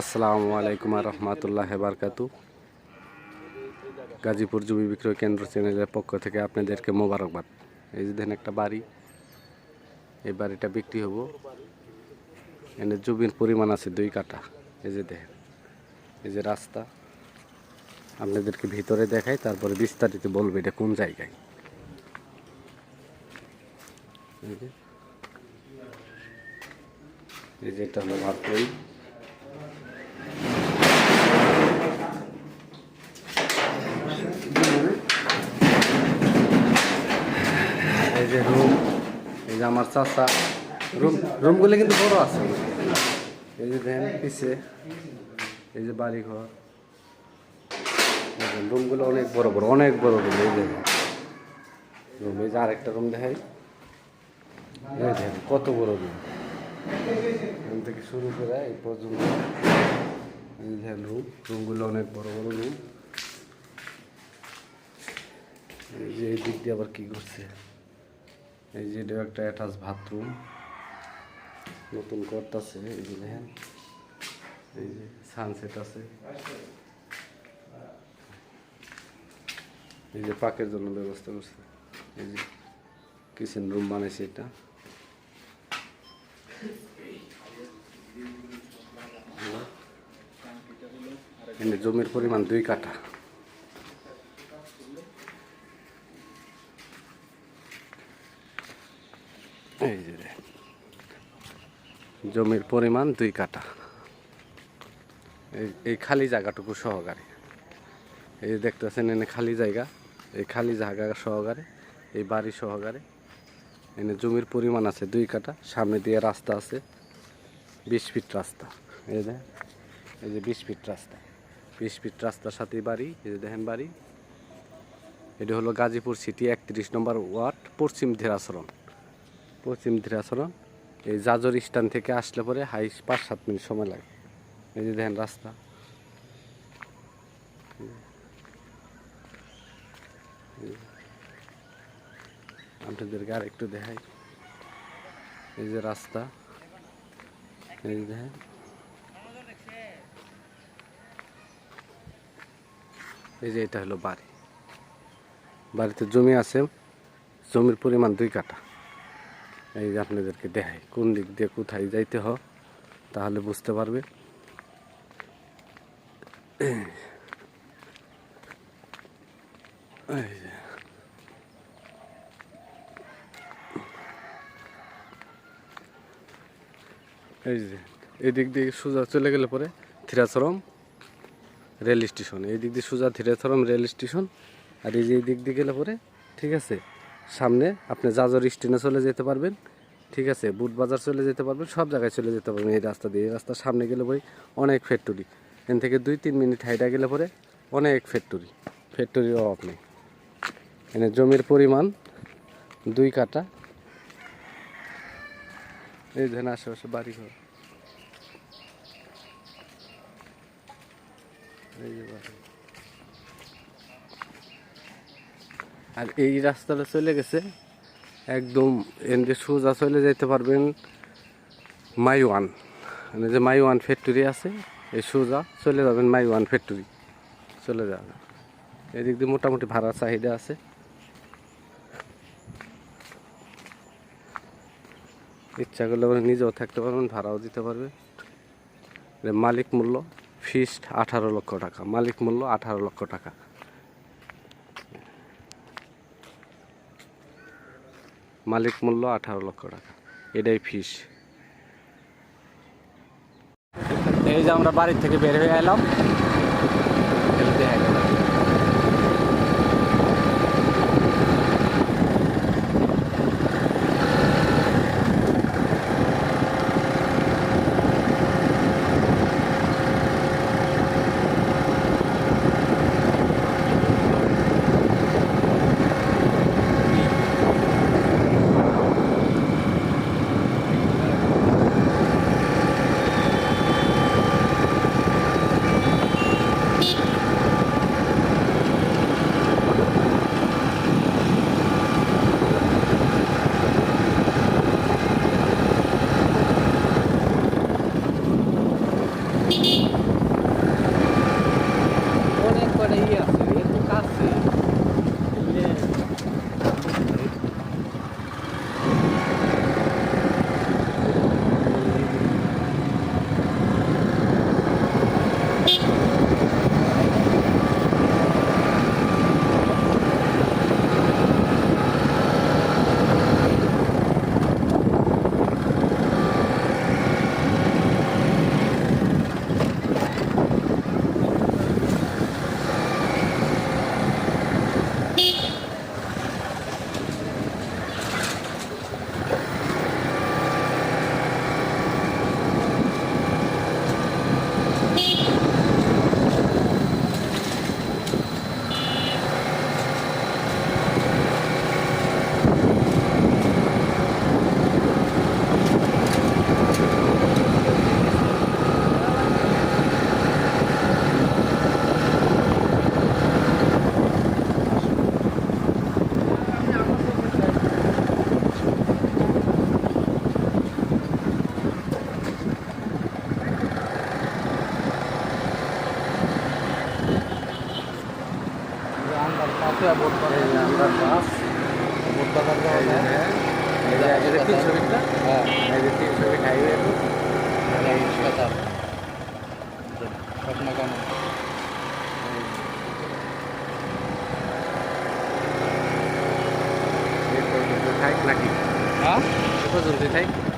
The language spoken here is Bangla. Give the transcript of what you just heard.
আসসালামু আলাইকুম রহমতুল্লাহ বারকাতু। গাজীপুর জমি বিক্রয় কেন্দ্র চ্যানেলের পক্ষ থেকে আপনাদেরকে মোবারকবাদ। এই যে দেখেন একটা বাড়ি, এই বাড়িটা বিক্রি হব। এনে জমির পরিমাণ আছে দুই কাঠা। এই যে দেখেন, এই যে রাস্তা। আপনাদেরকে ভিতরে দেখাই, তারপরে বিস্তারিত বলবে এটা কোন জায়গায়। এই যে এটা হলো যে রুম এই যে আমার চাষা রুম রুমগুলো কিন্তু বড় আছে। এই যে দেখেন পিছে, এই যে বাড়ি ঘর রুমগুলো অনেক বড় বড়, অনেক বড় রুম এই যে রুম এই যে আরেকটা রুম দেখাই। এই দেখেন কত বড় রুম এখান থেকে শুরু করে এই পর্যন্ত। এই দেখেন রুম রুমগুলো অনেক বড় বড় রুম এই যে এই দিক দিয়ে আবার কি করছে এই যে এটা একটা অ্যাটাচ বাথরুম নতুন করতেছে, এই যে দেখেন। এই যে সানসেট আছে। এই যে পাকের জন্য ব্যবস্থা করছে। এই যে কিচেন রুম বানাইছে এটা। জমির পরিমাণ দুই কাঠা। এই যে জমির পরিমাণ দুই কাটা এই খালি জায়গাটুকু সহকারে। এই যে দেখতেছেন, এনে খালি জায়গা। এই খালি জায়গা সহকারে, এই বাড়ি সহকারে। এনে জমির পরিমাণ আছে দুই কাঠা। সামনে দিয়ে রাস্তা আছে, বিশ ফিট রাস্তা। এই যে এই যে বিশ ফিট রাস্তা। বিশ ফিট রাস্তার সাথে বাড়ি, এই যে দেখেন বাড়ি। এটা হলো গাজীপুর সিটি একত্রিশ নম্বর ওয়ার্ড পশ্চিম ধীরাচরণ। পশ্চিম ধীরাচরণ এই জাজর স্ট্যান্ড থেকে আসলে পরে হাই পাঁচ সাত মিনিট সময় লাগে। এই যে দেখেন রাস্তা। আপনাদেরকে আর একটু দেখাই। এই যে রাস্তা। এই যে দেখেন। এই যে এটা হলো বাড়ি। বাড়িতে জমি আছে, জমির পরিমাণ দুই কাঠা। এই যে আপনাদেরকে দেখাই, কোন দিক দিয়ে কোথায় যাইতে হয়, তাহলে বুঝতে পারবে এই যে। এই যে এই দিক দিয়ে সোজা চলে গেলে পরে থিরাচরম রেল স্টেশন এই দিক দিয়ে সোজা থিরাচরম রেল স্টেশন, আর এই যে এই দিক দিয়ে গেলে পরে, ঠিক আছে সামনে আপনি জাজর স্টেনে চলে যেতে পারবেন, ঠিক আছে? বুট বাজার চলে যেতে পারবেন, সব জায়গায় চলে যেতে পারবেন এই রাস্তা দিয়ে। এই রাস্তার সামনে গেলে পরে অনেক ফ্যাক্টরি, এখান থেকে দুই তিন মিনিট হাইটা গেলে পরে অনেক ফ্যাক্টরি, ফ্যাক্টরির অভাব নেই। এখানে জমির পরিমাণ দুই কাটা এই ধরেন আশেপাশে বাড়ি ঘর এই যে বাড়ি। আর এই রাস্তাটা চলে গেছে। একদম এনকে সোজা চলে যেতে পারবেন মাইওয়ান। মানে যে মাইওয়ান ফ্যাক্টরি আছে, এই সোজা চলে যাবেন মাইওয়ান ফ্যাক্টরি চলে যাবেন এদিক দিয়ে মোটামুটি ভাড়া চাহিদা আছে। ইচ্ছা করলে নিজেও থাকতে পারবেন, ভাড়াও দিতে পারবে মালিক মূল্য ফিস্ট আঠারো লক্ষ টাকা। মালিক মূল্য আঠারো লক্ষ টাকা। মালিক মূল্য আঠারো লক্ষ টাকা। এটাই ফিস। এই যে আমরা বাড়ির থেকে বের হয়ে এলাম। দেখা গেল। থাক নাকি হ্যাঁ পর্যন্তই থাক